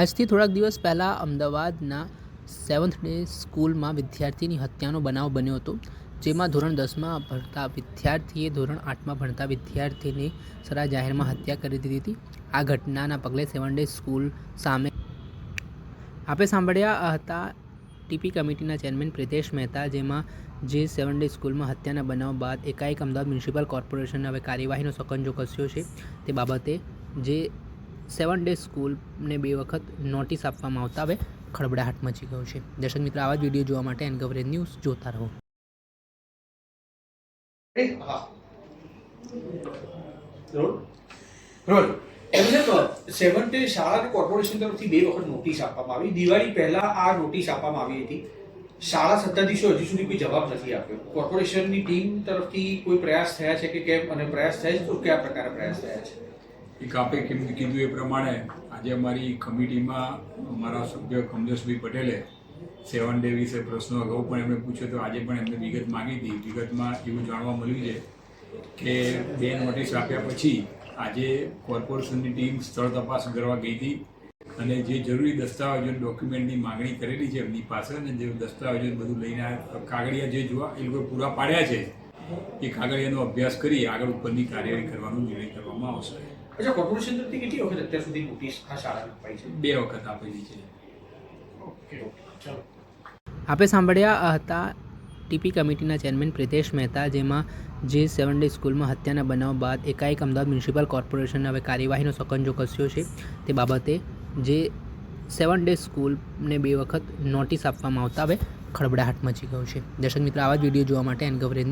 આજથી થોડાક દિવસ પહેલાં અમદાવાદના સેવન્થ ડે સ્કૂલમાં વિદ્યાર્થીની હત્યાનો બનાવ બન્યો હતો, જેમાં ધોરણ દસમાં ભણતા વિદ્યાર્થીએ ધોરણ આઠમાં ભણતા વિદ્યાર્થીની સરા જાહેરમાં હત્યા કરી દીધી હતી. આ ઘટનાના પગલે સેવન ડે સ્કૂલ સામે આપે સાંભળ્યા હતા ટીપી કમિટીના ચેરમેન પ્રિતેશ મહેતા, જેમાં જે સેવન ડે સ્કૂલમાં હત્યાના બનાવ બાદ એકાએક અમદાવાદ મ્યુનિસિપલ કોર્પોરેશને હવે કાર્યવાહીનો સકંજો કસ્યો છે. તે બાબતે જે સેવન ડે સ્કૂલને બે વખત નોટિસ આપવામાં આવતા હવે ખળબડાહટ મચી ગયો છે. દર્શક મિત્રો, આવા જ વીડિયો જોવા માટે એનકવરેજ ન્યૂઝ જોતા રહો. રોડ? એમને સેવન ડે શાળા કોર્પોરેશન તરફથી બે વખત નોટિસ આપવામાં આવી. દિવાળી પહેલા આ નોટિસ આપવામાં આવી હતી. શાળા સત્તાધીશો હજી સુધી કોઈ જવાબ નથી આપ્યો. કોર્પોરેશનની ટીમ તરફથી કોઈ પ્રયાસ થયા છે કે કેમ? અને પ્રયાસ થયા છે તો કયા પ્રકારે પ્રયાસ થયા છે? એક આપે કેમ કીધું એ પ્રમાણે આજે અમારી કમિટીમાં અમારા સભ્ય કમલેશભાઈ પટેલે સેવન ડે વિશે પ્રશ્નો અગાઉ પણ એમણે પૂછ્યો તો આજે પણ એમને વિગત માગી હતી. વિગતમાં એવું જાણવા મળ્યું છે કે બે નોટિસ આપ્યા પછી આજે કોર્પોરેશનની ટીમ સ્થળ તપાસ કરવા ગઈ હતી અને જે જરૂરી દસ્તાવેજો ડોક્યુમેન્ટની માંગણી કરેલી છે એમની પાસે અને જે દસ્તાવેજો બધું લઈને કાગળિયા જે જોવા, એ લોકો પૂરા પાડ્યા છે. એ કાગળિયાનો અભ્યાસ કરી આગળ ઉપરની કાર્યવાહી કરવાનો નિર્ણય કરવામાં આવશે. અચ્છા કોર્પોરેશન તરફથી કેટલી વખત અત્યાર સુધી નોટિસ આ શાળાને અપાઈ છે? બે વખત આપેલી છે. ઓકે ચાલો. આપણે સાંભળ્યા હતા ટીપી કમિટીના ચેરમેન પ્રિતેશ મહેતા જેમાં જે સેવન ડે સ્કૂલમાં હત્યાના બનાવ બાદ એકાએક અમદાવાદ મ્યુનિસિપલ કોર્પોરેશનને હવે કાર્યવાહીનો સકંજો કસ્યો છે. તે બાબતે જે સેવન ડે સ્કૂલને બે વખત નોટિસ આપવામાં આવતા હવે ખળબડાહટ મચી ગયો છે. દર્શક મિત્રો આવા જ વીડિયો જોવા માટે એનકવરેજ